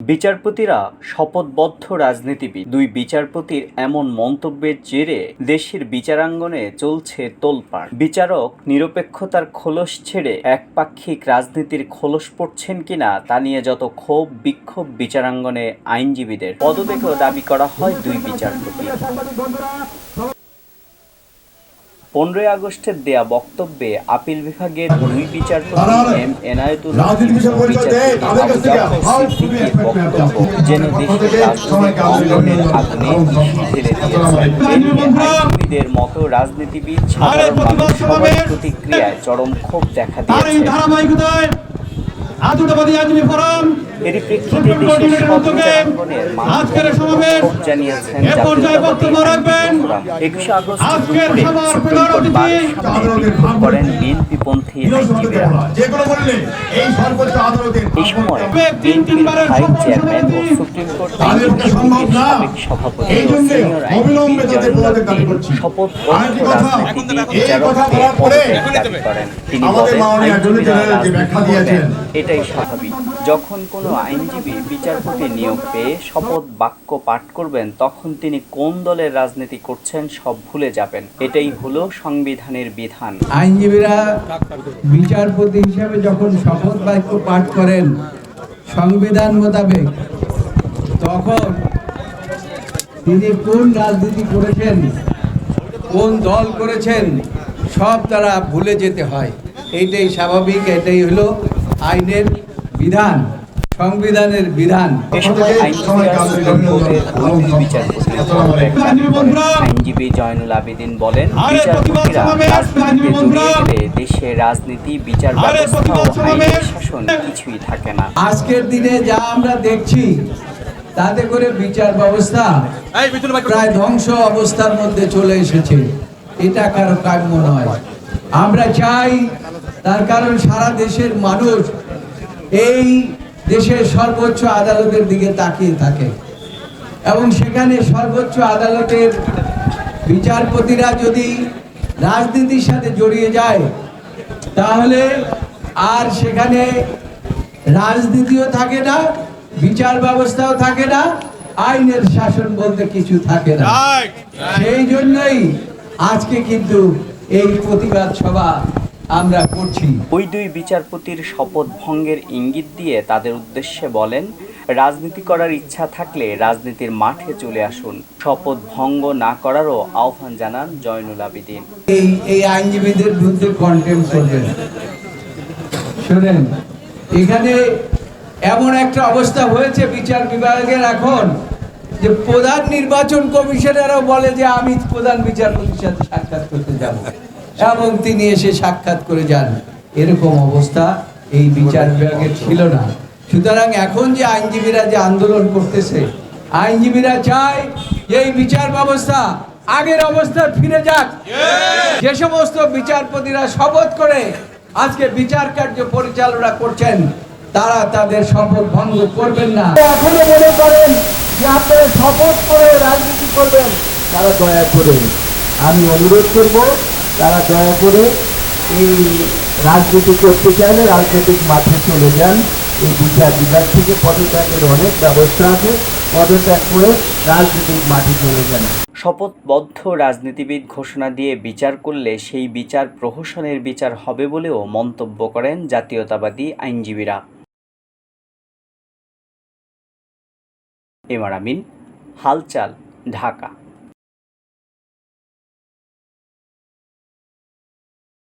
বিচারপতিরা শপথবদ্ধ রাজনীতিবিদ। দুই বিচারপতির এমন মন্তব্যের জেরে দেশের বিচারাঙ্গনে চলছে তোলপাড়। বিচারক নিরপেক্ষতার খোলস ছেড়ে একপাক্ষিক রাজনীতির খোলস পড়ছেন কিনা তা নিয়ে যত ক্ষোভ, বিক্ষোভ বিচারাঙ্গনে আইনজীবীদের পদত্যাগও দাবি করা হয় দুই বিচারপতি পনেরোই আগস্টের দেয়া বক্তব্যে আপিল বিভাগের দুই বিচারপতি এম এনায়েতুল বক্তব্য যেন দেশের আগুনে ঢেলে দিয়েছে। মতো রাজনীতিবিদ সাধারণ মানুষ প্রতিক্রিয়ায় চরম ক্ষোভ দেখা দিয়েছে। ধারাবাহিকতায় ফোরাম দেশের সব জানিয়েছেন একুশে আগস্ট করেন বিএনপিপন্থী এই সময় বিএনপির ভাইস চেয়ারম্যান ও সুপ্রিম কোর্ট। সাবেক সভাপতি সিনিয়র আইনজীবী তিনি বলেন এটাই স্বাভাবিক। যখন কোনো আইনজীবী বিচারপতি নিয়োগ পেয়ে শপথ বাক্য পাঠ করবেন, তখন তিনি কোন দলের রাজনীতি করছেন সব ভুলে যাবেন। এটাই হলো সংবিধানের বিধান। আইনজীবীরা বিচারপতি হিসাবে যখন শপথ বাক্য পাঠ করেন সংবিধান মোতাবেক, তখন তিনি কোন রাজনীতি করেছেন, কোন দল করেছেন, সব তারা ভুলে যেতে হয়। এইটাই স্বাভাবিক, এটাই হলো আইনের বিধান সংবিধানের বিধান। আইনজীবী জয়নুল আবেদিন বলেন। দেশের রাজনীতি বিচার ব্যবস্থা ও আইনের শাসন কিছুই থাকে না। আজকের দিনে যা আমরা দেখছি তাতে করে বিচার ব্যবস্থা প্রায় ধ্বংস অবস্থার মধ্যে চলে এসেছে। এটা কারও কাম্য নয়। আমরা চাই তার কারণ সারা দেশের মানুষ এই দেশের সর্বোচ্চ আদালতের দিকে তাকিয়ে থাকে। এবং সেখানে সর্বোচ্চ আদালতের বিচারপতিরা যদি রাজনীতির সাথে জড়িয়ে যায় তাহলে আর সেখানে রাজনীতিও থাকে না বিচার ব্যবস্থাও থাকে না আইনের শাসন বলতে কিছু থাকে না। সেই জন্যই আজকে কিন্তু এই প্রতিবাদ সভা আমরা করছি। ওই দুই বিচারপতির শপথ ভঙ্গের ইঙ্গিত দিয়ে তাদের উদ্দেশ্যে বলেন রাজনীতি করার ইচ্ছা থাকলে রাজনীতির মাঠে চলে আসুন। শপথ ভঙ্গ না করারও আহ্বান জানান জয়নুল আবেদিন। এই এই আইনজীবীদের বিরুদ্ধে কন্টেম করবেন। শোনেন এখানে এমন একটা অবস্থা হয়েছে বিচার বিভাগের এখন যে প্রধান নির্বাচন কমিশনারও বলে যে আমি প্রধান বিচারপতির সাথে সাক্ষাৎ করতে যাব। এবং তিনি এসে সাক্ষাৎ করে যান। এরকম অবস্থা এই বিচার বিভাগের ছিল না। সুতরাং এখন যে আইনজীবীরা যে আন্দোলন করতেছে আইনজীবীরা চায় যে এই বিচার ব্যবস্থা আগের অবস্থায় ফিরে যাক। যে সমস্ত বিচারপতিরা শপথ করে আজকে বিচার কার্য পরিচালনা করছেন তারা তাদের শপথ ভঙ্গ করবেন না। এখনও মনে করেন যে আপনারা শপথ করে রাজনীতি করবেন। তারা দয়া করে আমি অনুরোধ করব তারা দয়া করে এই রাজনীতি করতে চাইলে রাজনৈতিক মাঠে চলে যান। এই বিচার বিভাগ থেকে পদত্যাগের অনেক ব্যবস্থা আছে। পদত্যাগ করে রাজনৈতিক মাঠে চলে যান। শপথবদ্ধ রাজনীতিবিদ ঘোষণা দিয়ে বিচার করলে সেই বিচার প্রহসনের বিচার হবে বলেও মন্তব্য করেন জাতীয়তাবাদী আইনজীবীরা। এমার আমিন, হালচাল, ঢাকা।